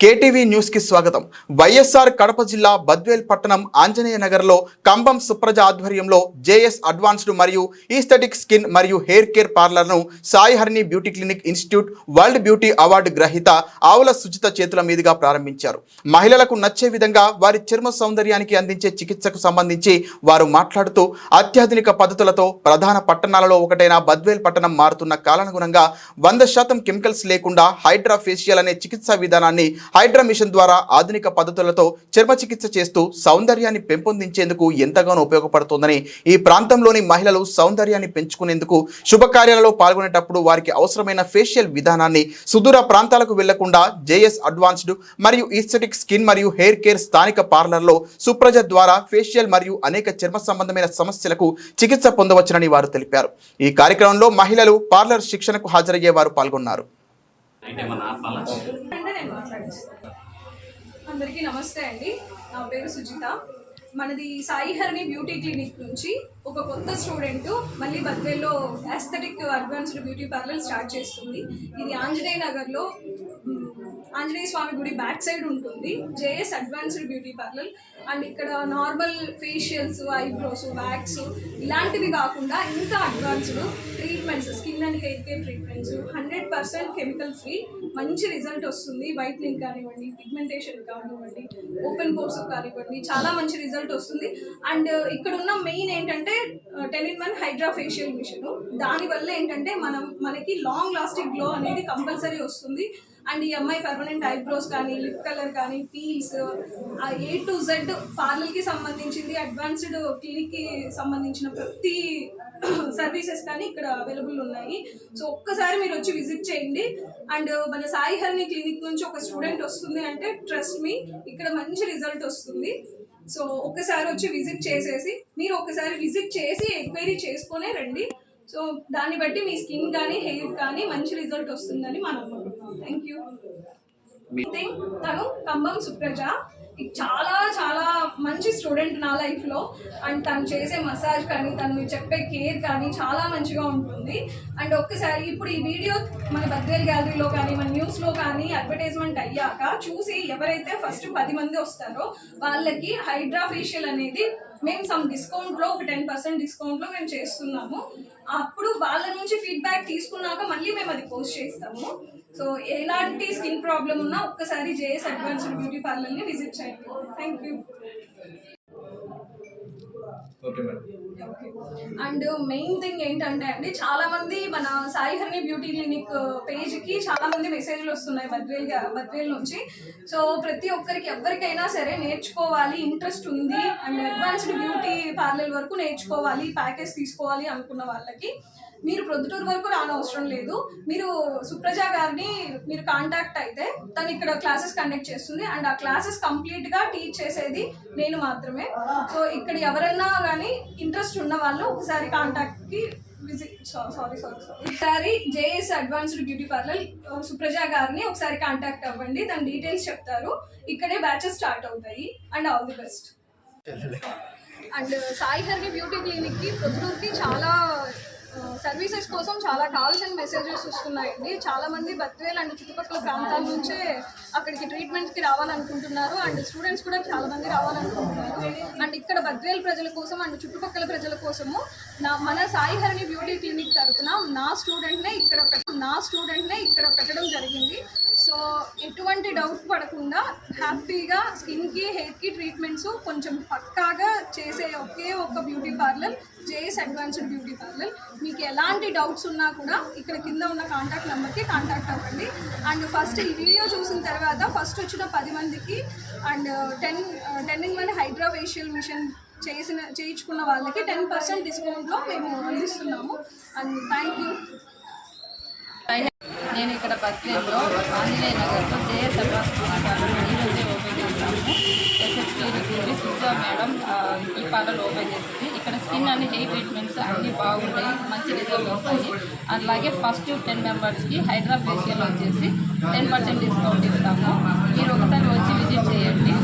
KTV న్యూస్కి స్వాగతం. వైఎస్ఆర్ కడప జిల్లా బద్వేల్ పట్టణం ఆంజనేయ నగర్లో కంబం సుప్రజ ఆధ్వర్యంలో జేఎస్ అడ్వాన్స్డ్ మరియు ఈస్థెటిక్ స్కిన్ మరియు hair care పార్లర్ను Sai Harini beauty clinic institute world beauty award గ్రహీత ఆవుల సుజిత చేతుల మీదుగా ప్రారంభించారు. మహిళలకు నచ్చే విధంగా వారి చర్మ సౌందర్యానికి అందించే చికిత్సకు సంబంధించి వారు మాట్లాడుతూ అత్యాధునిక పద్ధతులతో ప్రధాన పట్టణాలలో ఒకటైన బద్వేల్ పట్టణం మారుతున్న కాలానుగుణంగా వంద శాతం కెమికల్స్ లేకుండా హైడ్రా ఫేషియల్ అనే చికిత్సా విధానాన్ని హైడ్రా మిషన్ ద్వారా ఆధునిక పద్ధతులతో చర్మ చికిత్స చేస్తూ సౌందర్యాన్ని పెంపొందించేందుకు ఎంతగానో ఉపయోగపడుతోందని ఈ ప్రాంతంలోని మహిళలు సౌందర్యాన్ని పెంచుకునేందుకు శుభకార్యాలలో పాల్గొనేటప్పుడు వారికి అవసరమైన ఫేషియల్ విధానాన్ని సుదూర ప్రాంతాలకు వెళ్ళకుండా జేఎస్ అడ్వాన్స్డ్ మరియు ఈస్థెటిక్ స్కిన్ మరియు హెయిర్ కేర్ స్థానిక పార్లర్లో సుప్రజ ద్వారా ఫేషియల్ మరియు అనేక చర్మ సంబంధమైన సమస్యలకు చికిత్స పొందవచ్చునని వారు తెలిపారు. ఈ కార్యక్రమంలో మహిళలు పార్లర్ శిక్షణకు హాజరయ్యే వారు పాల్గొన్నారు. అందరికీ నమస్తే అండి. నా పేరు సుజిత. మనది సాయి హరిణి బ్యూటీ క్లినిక్ నుంచి ఒక కొత్త స్టూడెంట్ మళ్ళీ బద్వేల్లో aesthetic advanced beauty parlour start చేస్తుంది. ఇది ఆంజనేయ నగర్లో ఆంజనేయ స్వామి గుడి బ్యాక్ సైడ్ ఉంటుంది. JS advanced beauty parlour. And ఇక్కడ నార్మల్ ఫేషియల్స్ ఐబ్రోస్ వ్యాక్స్ ఇలాంటివి కాకుండా ఇంకా advanced treatments skin and hair care treatments. Hundred percent chemical free. మంచి రిజల్ట్ వస్తుంది. వైట్నింగ్ కానివ్వండి పిగ్మెంటేషన్ కానివ్వండి ఓపెన్ పోర్స్ కానివ్వండి చాలా మంచి రిజల్ట్ వస్తుంది. అండ్ ఇక్కడ ఉన్న మెయిన్ ఏంటంటే ten in one hydra facial machine దానివల్ల ఏంటంటే మనం మనకి లాంగ్ లాస్టింగ్ గ్లో అనేది కంపల్సరీ వస్తుంది. అండ్ ఈ అమ్మాయి పర్మనెంట్ ఐబ్రోస్ కానీ లిప్ కలర్ కానీ పీల్స్ ఏ టు జెడ్ పార్లర్కి సంబంధించింది అడ్వాన్స్డ్ క్లినిక్కి సంబంధించిన ప్రతి సర్వీసెస్ కానీ ఇక్కడ అవైలబుల్ ఉన్నాయి. సో ఒక్కసారి మీరు వచ్చి విజిట్ చేయండి. అండ్ మన సాయి హరిణి క్లినిక్ నుంచి ఒక స్టూడెంట్ వస్తుంది అంటే ట్రస్ట్ మీ ఇక్కడ మంచి రిజల్ట్ వస్తుంది. సో ఒక్కసారి వచ్చి విజిట్ చేసేసి మీరు ఒకసారి విజిట్ చేసి ఎంక్వైరీ చేసుకునే రండి. సో దాన్ని బట్టి మీ స్కిన్ కానీ హెయిర్ కానీ మంచి రిజల్ట్ వస్తుందని మనం అనుకుంటున్నాం. థ్యాంక్ యూ తను కంబం సుప్రజ. చాలా చాలా మంచి స్టూడెంట్ నా లైఫ్లో అండ్ తను చేసే మసాజ్ కానీ తను చెప్పే కేర్ కానీ చాలా మంచిగా ఉంటుంది. అండ్ ఒక్కసారి ఇప్పుడు ఈ వీడియో మన బద్వేల్ గ్యాలరీలో కానీ మన న్యూస్లో కానీ అడ్వర్టైజ్మెంట్ అయ్యాక చూసి ఎవరైతే ఫస్ట్ పది మంది వస్తారో వాళ్ళకి హైడ్రా ఫేషియల్ అనేది మేము సమ్ డిస్కౌంట్లో ఒక టెన్ పర్సెంట్ డిస్కౌంట్లో మేము చేస్తున్నాము. అప్పుడు వాళ్ళ నుంచి ఫీడ్బ్యాక్ తీసుకున్నాక మళ్ళీ మేము అది పోస్ట్ చేస్తాము. సో ఎలాంటి స్కిన్ ప్రాబ్లం ఉన్నా ఒక్కసారి జేఎస్ అడ్వాన్స్డ్ బ్యూటీ పార్లర్ని విజిట్ చేయండి. Thank you and main thing ఏంటంటే అండి చాలా మంది మన సాయి బ్యూటీ క్లినిక్ uh, పేజ్కి చాలా మంది మెసేజ్లు వస్తున్నాయి బద్వేల్ బద్వేల్ నుంచి. సో ప్రతి ఒక్కరికి ఎవరికైనా సరే నేర్చుకోవాలి ఇంట్రెస్ట్ ఉంది అండ్ అడ్వాన్స్డ్ బ్యూటీ పార్లర్ వరకు నేర్చుకోవాలి ప్యాకేజ్ తీసుకోవాలి అనుకున్న వాళ్ళకి. మీరు ప్రొద్దుటూరు వరకు రానవసరం లేదు. మీరు సుప్రజ గారిని మీరు కాంటాక్ట్ అయితే తను ఇక్కడ క్లాసెస్ కండక్ట్ చేస్తుంది. అండ్ ఆ క్లాసెస్ కంప్లీట్గా టీచ్ చేసేది నేను మాత్రమే. సో ఇక్కడ ఎవరైనా కానీ ఇంట్రెస్ట్ ఉన్న వాళ్ళు ఒకసారి కాంటాక్ట్కి విజిట్ సారీ సారీ సారీ ఒకసారి JS advanced beauty parlour Supraja గారిని ఒకసారి కాంటాక్ట్ అవ్వండి. దాని డీటెయిల్స్ చెప్తారు. ఇక్కడే బ్యాచెస్ స్టార్ట్ అవుతాయి. And all the best and Sai Harini beauty క్లినిక్కి ప్రొద్దుటూరుకి చాలా సర్వీసెస్ కోసం చాలా కాల్స్ అండ్ మెసేజెస్ వస్తున్నాయండి. చాలా మంది బద్వేల్ అండ్ చుట్టుపక్కల ప్రాంతాల నుంచే అక్కడికి ట్రీట్మెంట్కి రావాలనుకుంటున్నారు. అండ్ స్టూడెంట్స్ కూడా చాలా మంది రావాలనుకుంటున్నారు. అండ్ ఇక్కడ బద్వేల్ ప్రజల కోసం అండ్ చుట్టుపక్కల ప్రజల కోసము నా మన సాయి బ్యూటీ క్లినిక్ తరఫున నా స్టూడెంట్నే ఇక్కడ నా స్టూడెంట్నే ఇక్కడ పెట్టడం జరిగింది. సో ఎటువంటి డౌట్ పడకుండా హ్యాపీగా స్కిన్కి హెయిర్కి ట్రీట్మెంట్స్ కొంచెం పక్కాగా చేసే ఒకే ఒక beauty parlour JS advanced beauty parlour. మీకు ఎలాంటి డౌట్స్ ఉన్నా కూడా ఇక్కడ కింద ఉన్న కాంటాక్ట్ నెంబర్కి కాంటాక్ట్ అవ్వండి. అండ్ ఫస్ట్ ఈ వీడియో చూసిన తర్వాత ఫస్ట్ వచ్చిన పది మందికి and ten ten in one hydra facial machine చేసిన చేయించుకున్న వాళ్ళకి టెన్ పర్సెంట్ డిస్కౌంట్లో మేము అందిస్తున్నాము. And thank you. నేను ఇక్కడ బద్వేల్లో ఆంజనేయ నగర్లో జేఎస్ అడ్వాన్స్ ఈరోజే ఓపెన్ చేస్తాము. ఎస్ఎస్ క్లినిక్ సుజా మేడం ఈ పార్లర్ ఓపెన్ చేసింది. ఇక్కడ స్కిన్ అండ్ హెయిర్ ట్రీట్మెంట్స్ అన్నీ బాగుంటాయి మంచి రిజల్ట్ వస్తాయి. అలాగే ఫస్ట్ టెన్ మెంబర్స్కి హైడ్రా ఫేషియల్ వచ్చేసి టెన్ పర్సెంట్ డిస్కౌంట్ ఇస్తాము. మీరు ఒకసారి వచ్చి విజిట్ చేయండి.